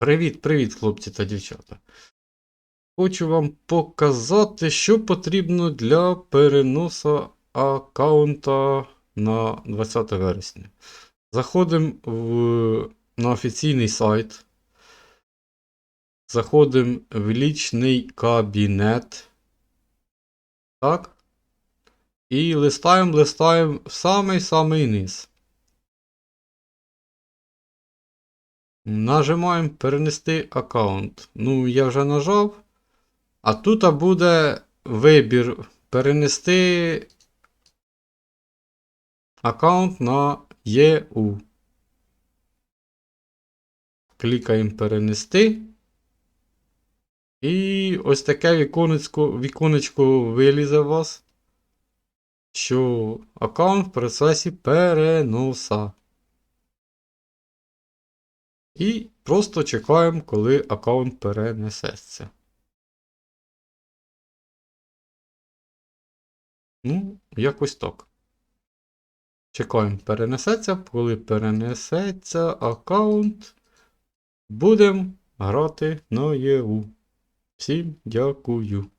Привіт-привіт, хлопці та дівчата. Хочу вам показати, що потрібно для переносу аккаунта на 20 вересня. Заходимо в, на офіційний сайт. Заходимо в лічний кабінет. Так. І листаємо, листаємо в самий-самий низ. Нажимаємо перенести аккаунт. Ну, я вже нажав. А тут буде вибір перенести аккаунт на ЄУ. Клікаємо перенести. І ось таке віконечко, віконечко вилізе у вас, що аккаунт в процесі переноса. І просто чекаємо, коли аккаунт перенесеться. Ну, якось так. Чекаємо, перенесеться. Коли перенесеться аккаунт, будемо грати на ЄУ. Всім дякую.